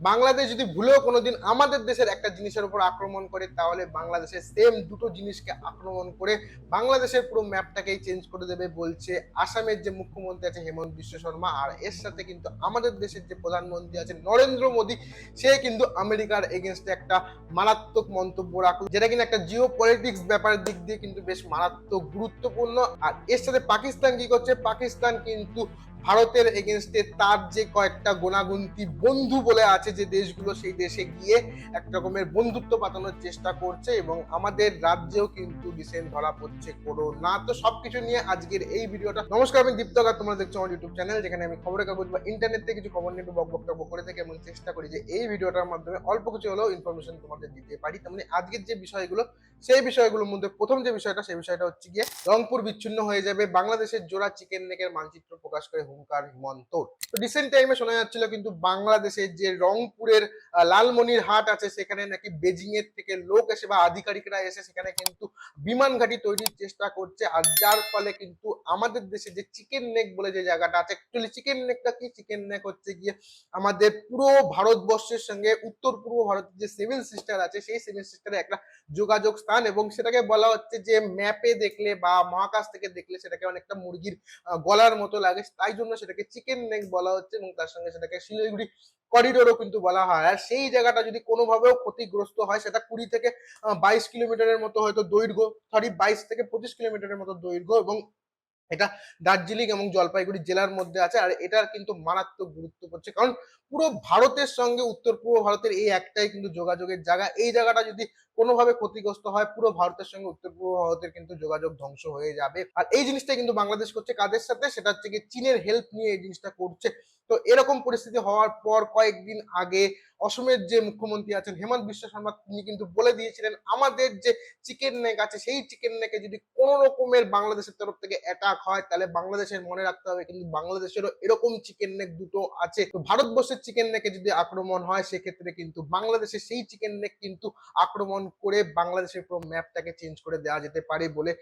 বাংলাদেশ যদি ভুলেও কোনোদিন আমাদের দেশের একটা জিনিসের উপর আক্রমণ করে, তাহলে বাংলাদেশের সেম দুটো জিনিসকে আক্রমণ করে বাংলাদেশের পুরো ম্যাপটাকেই চেঞ্জ করে দেবে বলছে আসামের যে মুখ্যমন্ত্রী আছে হেমন্ত বিশ্ব শর্মা আর এর সাথে কিন্তু আমাদের দেশের যে প্রধানমন্ত্রী আছে নরেন্দ্র মোদী, সে কিন্তু আমেরিকার এগেনস্টে একটা মারাত্মক মন্তব্য রাখল, যেটা কিনা একটা জিও পলিটিক্স ব্যাপারের দিক দিয়ে কিন্তু বেশ মারাত্মক গুরুত্বপূর্ণ। আর এর সাথে পাকিস্তান কি করছে? পাকিস্তান কিন্তু ভারতের এগেনস্টে তার যে কয়েকটা গোনাগুন্তি বন্ধু বলে আছে যে দেশগুলো, সেই দেশে গিয়ে এক রকমের বন্ধুত্ব পাতানোর চেষ্টা করছে এবং আমাদের রাজ্যেও কিন্তু রিসেন্ট ধরা পড়ছে করোনা তো সবকিছু নিয়ে আজকের এই ভিডিওটা। নমস্কার, আমি দীপ্তকার তোমরা দেখছ আমার ইউটিউব চ্যানেল যেখানে আমি খবরের কাগজ বা ইন্টারনেট থেকে কিছু খবর নিয়ে একটু বক করে থাকি এবং চেষ্টা করি যে এই ভিডিওটার মাধ্যমে অল্প কিছু হলেও ইনফরমেশন তোমাদের দিতে পারি। তেমনি আজকের যে বিষয়গুলো, সেই বিষয়গুলোর মধ্যে প্রথম যে বিষয়টা, সেই বিষয়টা হচ্ছে গিয়ে রংপুর বিচ্ছিন্ন হয়ে যাবে। বাংলাদেশের জোড়া চিকেন নেকের মানচিত্র প্রকাশ করে হুঙ্কার হিমন্ত তো রিসেন্ট টাইমে শোনা যাচ্ছিল কিন্তু বাংলাদেশের যে রংপুরের লালমনির হাট আছে, সেখানে নাকি বেজিং এর থেকে লোক এসে বা আধিকারিকরা এসে সেখানে কিন্তু বিমান ঘাঁটি তৈরির চেষ্টা করছে। আর যার ফলে কিন্তু আমাদের দেশে যে চিকেন নেক বলে যে জায়গাটা আছে অ্যাকচুয়ালি চিকেন নেকটা কি? চিকেন নেক হচ্ছে গিয়ে আমাদের পুরো ভারতবর্ষের সঙ্গে উত্তর পূর্ব ভারতের যে সিভিল সিস্টার আছে, সেই সিভিল সিস্টারে একটা যোগাযোগ স্থান এবং সেটাকে বলা হচ্ছে যে ম্যাপে দেখলে বা মহাকাশ থেকে দেখলে সেটাকে অনেকটা মুরগির গলার মতো লাগে। তাই জন্য সেটাকে চিকেন নেক বলা হচ্ছে এবং তার সঙ্গে সেটাকে শিলিগুড়ি করিডোরও কিন্তু বলা হয়। আর সেই জায়গাটা যদি কোনোভাবেও ক্ষতিগ্রস্ত হয়, সেটা কুড়ি থেকে বাইশ কিলোমিটারের মতো হয়তো দৈর্ঘ্য সরি বাইশ থেকে পঁচিশ কিলোমিটারের মতো দৈর্ঘ্য এবং এটা দার্জিলিং এবং জলপাইগুড়ি জেলার মধ্যে আছে আর এটার কিন্তু মারাত্মক গুরুত্ব পড়ছে। কারণ পুরো ভারতের সঙ্গে উত্তর পূর্ব ভারতের এই একটাই কিন্তু যোগাযোগের জায়গা। এই জায়গাটা যদি কোনোভাবে ক্ষতিগ্রস্ত হয়, পুরো ভারতের সঙ্গে উত্তর পূর্ব ভারতের কিন্তু যোগাযোগ ধ্বংস হয়ে যাবে। আর এই জিনিসটা কিন্তু বাংলাদেশ করছে। কাদের সাথে? সেটা হচ্ছে কি চীনের হেল্প নিয়ে এই জিনিসটা করছে। তো এরকম পরিস্থিতি হওয়ার পর কয়েকদিন আগে অসমের যে মুখ্যমন্ত্রী আছেন হেমন্ত বিশ্ব শর্মা, তিনি কিন্তু বলে দিয়েছিলেন, আমাদের যে চিকেন নেক আছে, সেই চিকেন নেকে যদি কোনো রকমের বাংলাদেশের তরফ থেকে অ্যাটাক হয়, তাহলে বাংলাদেশের মনে রাখতে হবে কিন্তু বাংলাদেশেরও এরকম চিকেন নেক দুটো আছে। তো ভারতবর্ষের চিকেন নেকে যদি আক্রমণ হয়, সেক্ষেত্রে কিন্তু বাংলাদেশের সেই চিকেন নেক কিন্তু আক্রমণ করে বাংলাদেশের পুরো ম্যাপটাকে চেঞ্জ করে দেওয়া যেতে পারে বলে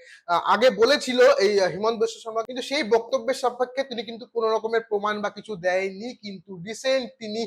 আগে বলেছিল এই হিমন্ত বিশ্ব শর্মা। কিন্তু সেই বক্তব্যের সাপেক্ষে তিনি কিন্তু কোনো রকমের প্রমাণ বা কিছু দেয়নি, কিন্তু রিসেন্ট তিনি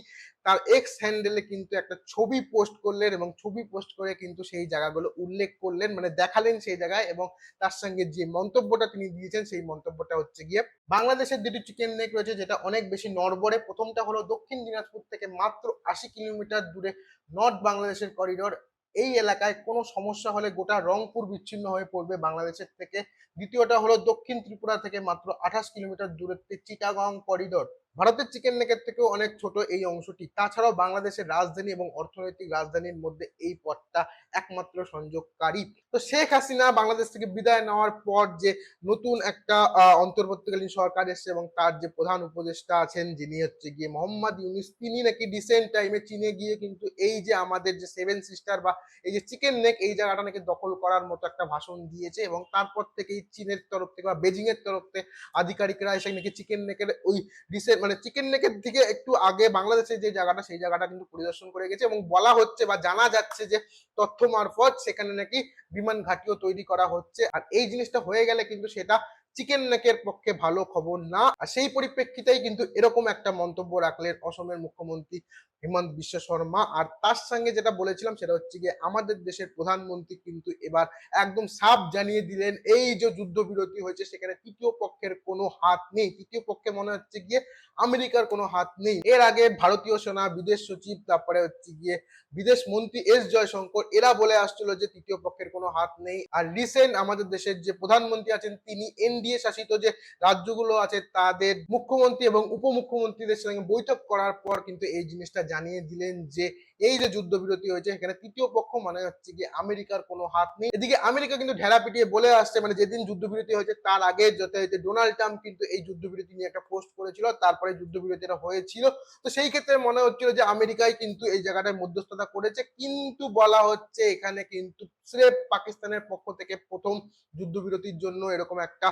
তার এক্স হ্যান্ডেলে কিন্তু একটা ছবি পোস্ট করলেন এবং ছবি পোস্ট করে কিন্তু সেই জায়গাগুলো উল্লেখ করলেন মানে দেখালেন সেই জায়গায় এবং তার সঙ্গে যে মন্তব্যটা তিনি দিয়েছেন সেই মন্তব্যটা হচ্ছে গিয়ে বাংলাদেশের দুটি চিকেন নেক রয়েছে যেটা অনেক বেশি নড়বড়ে। প্রথমটা হলো দক্ষিণ দিনাজপুর থেকে মাত্র আশি কিলোমিটার দূরে নর্থ বাংলাদেশের করিডোর এই এলাকায় কোনো সমস্যা হলে গোটা রংপুর বিচ্ছিন্ন হয়ে পড়বে বাংলাদেশের থেকে। দ্বিতীয়টা হলো দক্ষিণ ত্রিপুরা থেকে মাত্র আঠাশ কিলোমিটার দূরত্বে চিটাগং করিডোর ভারতের চিকেন নেকের থেকেও অনেক ছোট এই অংশটি। তাছাড়াও বাংলাদেশের রাজধানী এবং অর্থনৈতিক রাজধানীর মধ্যে এই পথটা একমাত্র সংযোগকারী। তো শেখ হাসিনা বাংলাদেশ থেকে বিদায় নেওয়ার পর যে নতুন একটা অন্তর্বর্তীকালীন সরকার এসেছে এবং তার যে প্রধান উপদেষ্টা আছেন, যিনি হচ্ছে গিয়ে মোহাম্মদ ইউনিস, তিনি নাকি রিসেন্ট টাইমে চীনে গিয়ে কিন্তু এই যে আমাদের যে সেভেন সিস্টার বা এই যে চিকেন নেক এই জায়গাটা নাকি দখল করার মতো একটা ভাষণ দিয়েছে এবং তারপর থেকেই চীনের তরফ থেকে বা বেজিং এর তরফ থেকে আধিকারিকরা এসে নাকি চিকেন নেকের ওই রিসেন্ট মানে চিকেন নেকের দিকে একটু আগে বাংলাদেশের যে জায়গাটা, সেই জায়গাটা কিন্তু পরিদর্শন করে গেছে এবং বলা হচ্ছে বা জানা যাচ্ছে যে তথ্য মারফত সেখানে নাকি বিমান ঘাটিও তৈরি করা হচ্ছে। আর এই জিনিসটা হয়ে গেলে কিন্তু সেটা চিকেন নেকের পক্ষে ভালো খবর না। আর সেই পরিপ্রেক্ষিতেই কিন্তু এরকম একটা মন্তব্য রাখলেন অসমের মুখ্যমন্ত্রী হেমন্ত বিশ্ব শর্মা। আর তার সঙ্গে যেটা বলেছিলাম সেটা হচ্ছে গিয়ে আমাদের দেশের প্রধানমন্ত্রী কিন্তু এবার একদম সাফ জানিয়ে দিলেন, এই যে যুদ্ধবিরতি হয়েছে সেখানে তৃতীয় পক্ষের কোনো হাত নেই। তৃতীয় পক্ষে মনে হচ্ছে গিয়ে আমেরিকার কোনো হাত নেই। এর আগে ভারতীয় সেনা, বিদেশ সচিব, তারপরে হচ্ছে গিয়ে বিদেশ মন্ত্রী এস জয়শঙ্কর, এরা বলে আসছিল যে তৃতীয় পক্ষের কোনো হাত নেই। আর রিসেন্ট আমাদের দেশের যে প্রধানমন্ত্রী আছেন, তিনি এনডিএ শাসিত যে রাজ্যগুলো আছে, তাদের মুখ্যমন্ত্রী এবং উপমুখ্যমন্ত্রীদের সঙ্গে বৈঠক করার পর কিন্তু এই জিনিসটা জানিয়ে দিলেন যে এই যে যুদ্ধবিরতি হয়েছে, এখানে তৃতীয় পক্ষ মানে হচ্ছে কি আমেরিকার কোনো হাত নেই। এদিকে আমেরিকা কিন্তু ঢেলা পিটিয়ে বলে আসছে মানে যেদিন যুদ্ধবিরতি হয়েছে তার আগে যত হয়েছে ডোনাল্ড ট্রাম্প কিন্তু এই যুদ্ধবিরতি নিয়ে একটা পোস্ট করেছিল, তারপরে যুদ্ধ যুদ্ধবিরতিটা হয়েছিল। তো সেই ক্ষেত্রে মনে হচ্ছিল যে আমেরিকাই কিন্তু এই জায়গাটায় মধ্যস্থতা করেছে, কিন্তু বলা হচ্ছে এখানে কিন্তু স্রেফ পাকিস্তানের পক্ষ থেকে প্রথম যুদ্ধবিরতির জন্য এরকম একটা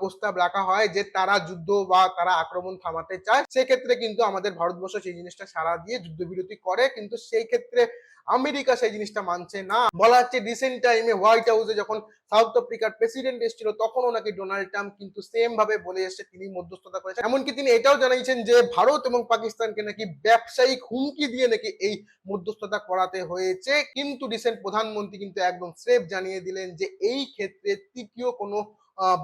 প্রস্তাব রাখা হয় যে তারা যুদ্ধ বা তারা আক্রমণ থামাতে চায়। সেক্ষেত্রে কিন্তু আমাদের ভারতবর্ষ সেই জিনিসটা সারা দিয়ে যুদ্ধবিরতি করে, কিন্তু সেই ক্ষেত্রে আমেরিকা সেই জিনিসটা মানছে না। বলা হচ্ছে রিসেন্ট টাইমে হোয়াইট হাউসে যখন সাউথ আফ্রিকার প্রেসিডেন্ট এসেছিল, তখনও নাকি ডোনাল্ড ট্রাম্প কিন্তু সেম ভাবে বলে এসে তিনি মধ্যস্থতা করেছেন। এমনকি তিনি এটাও জানিয়েছেন যে ভারত এবং পাকিস্তানকে নাকি ব্যবসায়িক হুমকি দিয়ে নাকি এই মধ্যস্থতা করাতে হয়েছে। কিন্তু রিসেন্ট প্রধানমন্ত্রী কিন্তু একদম স্রেফ জানিয়ে দিলেন যে এই ক্ষেত্রে তৃতীয় কোনো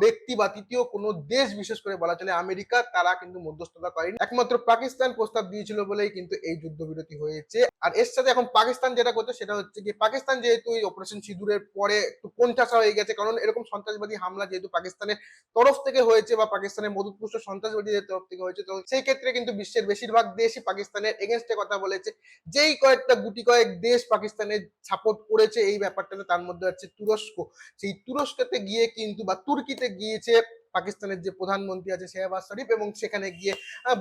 ব্যক্তি বা তৃতীয় কোনো দেশ বিশেষ করে বলা চলে আমেরিকা, তারা কিন্তু মধ্যস্থতা করেনি। একমাত্র পাকিস্তান প্রস্তাব দিয়েছিল বলেই কিন্তু এই যুদ্ধবিরতি হয়েছে। আর এর সাথে এখন পাকিস্তান যেটা করছে সেটা হচ্ছে কি পাকিস্তান যেহেতু এই অপারেশন সিঁদুরের পরে একটু কোণঠাসা হয়ে গেছে, কারণ এরকম সন্ত্রাসবাদী হামলা যেহেতু পাকিস্তানের তরফ থেকে হয়েছে বা পাকিস্তানের মদতপুষ্ট সন্ত্রাসবাদীদের তরফ থেকে হয়েছে, তো সেই ক্ষেত্রে কিন্তু বিশ্বের বেশিরভাগ দেশই পাকিস্তানের এগেনস্টে কথা বলেছে। যেই কয়েকটা গুটি কয়েক দেশ পাকিস্তানের সাপোর্ট করেছে এই ব্যাপারটাতে, তার মধ্যে হচ্ছে তুরস্ক। সেই তুরস্কতে গিয়ে কিন্তু বা তুর্কিতে গিয়েছে পাকিস্তানের যে প্রধানমন্ত্রী আছে শেহবাজ শরীফ এবং সেখানে গিয়ে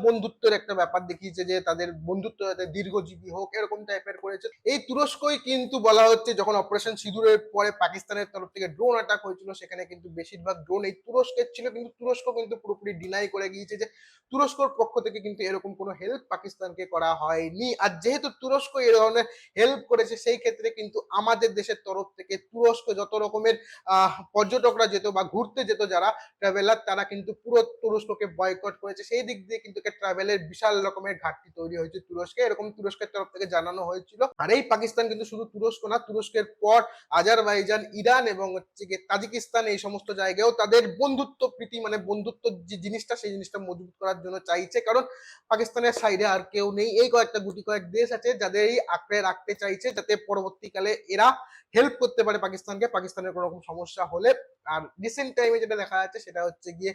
বন্ধুত্বের একটা ব্যাপার দেখিয়েছে যে তাদের বন্ধুত্ব দীর্ঘজীবী হোক, এরকম টাইপের করেছে। এই তুরস্কই কিন্তু বলা হচ্ছে যখন অপারেশন সিঁদুরের পরে পাকিস্তানের তরফ থেকে ড্রোন অ্যাটাক হয়েছিল, সেখানে কিন্তু বেশিরভাগ ড্রোন এই তুরস্কের ছিল, কিন্তু তুরস্ক কিন্তু পুরোপুরি ডিনাই করে গিয়েছে যে তুরস্কর পক্ষ থেকে কিন্তু এরকম কোনো হেল্প পাকিস্তানকে করা হয়নি। আর যেহেতু তুরস্ক এই ধরনের হেল্প করেছে, সেই ক্ষেত্রে কিন্তু আমাদের দেশের তরফ থেকে তুরস্ক যত রকমের পর্যটকরা যেত বা ঘুরতে যেত যারা ট্রাভেলার তারা কিন্তু পুরো তুরস্ককে বয়কট করেছে। সেই দিক দিয়ে কিন্তু ট্রাভেলের বিশাল রকমের ঘাটতি তৈরি হয়েছে তুরস্কে। এরকম তুরস্কের তরফ থেকে জানানো হয়েছিল। আর এই পাকিস্তান কিন্তু শুধু তুরস্ক না, তুরস্কের পর আজারবাইজান, ইরান এবং হচ্ছে গিয়ে তাজিকিস্তান এই সমস্ত জায়গায়ও তাদের বন্ধুত্ব, প্রীতি মানে বন্ধুত্ব যে জিনিসটা, সেই জিনিসটা মজবুত করার জন্য চাইছে। কারণ পাকিস্তানের সাইডে আর কেউ নেই। এই কয়েকটা গুটি কয়েক দেশ আছে যাদের এই আঁকড়ে রাখতে চাইছে যাতে পরবর্তীকালে এরা হেল্প করতে পারে পাকিস্তানকে। পাকিস্তানের কোনো রকম সমস্যা হলে আর রিসেন্ট টাইমে যেটা দেখা যাচ্ছে সেটা হচ্ছে গিয়ে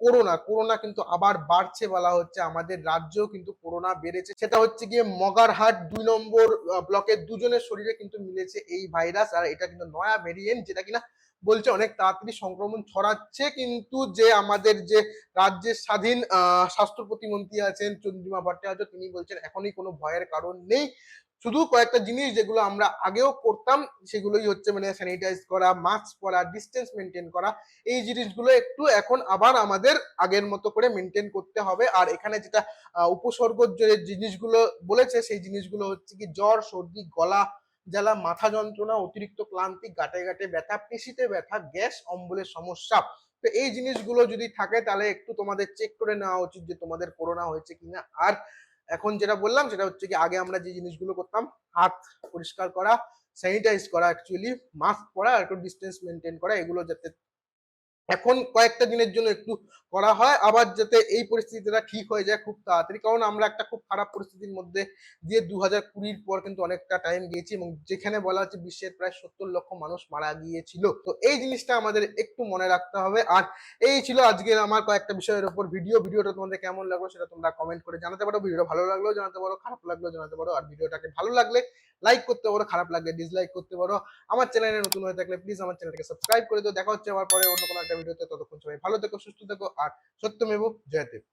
করোনা। করোনা কিন্তু আবার বাড়ছে বলা হচ্ছে। আমাদের রাজ্যেও কিন্তু করোনা বেড়েছে। সেটা হচ্ছে গিয়ে মগারহাট দুই নম্বর ব্লকের দুজনের শরীরে কিন্তু মিলেছে এই ভাইরাস আর এটা কিন্তু নয়া ভেরিয়েন্ট যেটা কিনা বলছে অনেক তাড়াতাড়ি সংক্রমণ ছড়াচ্ছে, কিন্তু যে আমাদের যে রাজ্যের স্বাধীন স্বাস্থ্য প্রতিমন্ত্রী আছেন চন্দ্রিমা ভট্টাচার্য, তিনি বলছেন এখনই কোনো ভয়ের কারণ নেই। শুধু কয়েকটা জিনিস যেগুলো আমরা আগেও করতাম, সেগুলোই হচ্ছে মানে স্যানিটাইজ করা মাস্ক পরা ডিস্টেন্স মেনটেন করা, এই জিনিসগুলো একটু এখন আবার আমাদের আগের মতো করে মেনটেন করতে হবে। আর এখানে যেটা উপসর্গ যে জিনিসগুলো বলেছে, সেই জিনিসগুলো হচ্ছে কি জ্বর, সর্দি, গলা জ্বালা, মাথা যন্ত্রণা, অতিরিক্ত ক্লান্তি, গাটে গাটে ব্যথা, পেশিতে ব্যথা, গ্যাস, অম্বলের সমস্যা। তো এই জিনিসগুলো যদি থাকে তাহলে একটু তোমাদের চেক করে নেওয়া উচিত যে তোমাদের করোনা হয়েছে কিনা। আর এখন যেটা বললাম সেটা হচ্ছে কি, আগে আমরা যে জিনিসগুলো করতাম, হাত পরিষ্কার করা স্যানিটাইজ করা অ্যাকচুয়ালি মাস্ক পরা, আর একটু ডিস্টেন্স মেনটেন করা, এগুলো যাতে এখন কয়েকটা দিনের জন্য একটু করা হয়, আবার যাতে এই পরিস্থিতিটা ঠিক হয়ে যায় খুব তাড়াতাড়ি। কারণ আমরা একটা খুব খারাপ পরিস্থিতির মধ্যে দিয়ে দু হাজার কুড়ির পর কিন্তু অনেকটা টাইম গিয়েছি এবং যেখানে বলা হচ্ছে বিশ্বের প্রায় সত্তর লক্ষ মানুষ মারা গিয়েছিল। তো এই জিনিসটা আমাদের একটু মনে রাখতে হবে। আর এই ছিল আজকের আমার কয়েকটা বিষয়ের উপর ভিডিও ভিডিওটা তোমাদের কেমন লাগল সেটা তোমরা কমেন্ট করে জানাতে পারো। ভিডিওটা ভালো লাগলেও জানাতে পারো, খারাপ লাগলেও জানাতে পারো। আর ভিডিওটাকে ভালো লাগলে লাইক করতে পারো, খারাপ লাগলে ডিসলাইক করতে পারো। আমার চ্যানেলে নতুন হয়ে থাকলে প্লিজ আমার চ্যানেলটাকে সাবস্ক্রাইব করে দিও। দেখা হচ্ছে আমার পরে অন্য কোনো একটা ভিডিওতে ততক্ষণ সবাই ভালো থেকো সুস্থ থেকো আর সত্যমেব জয়তে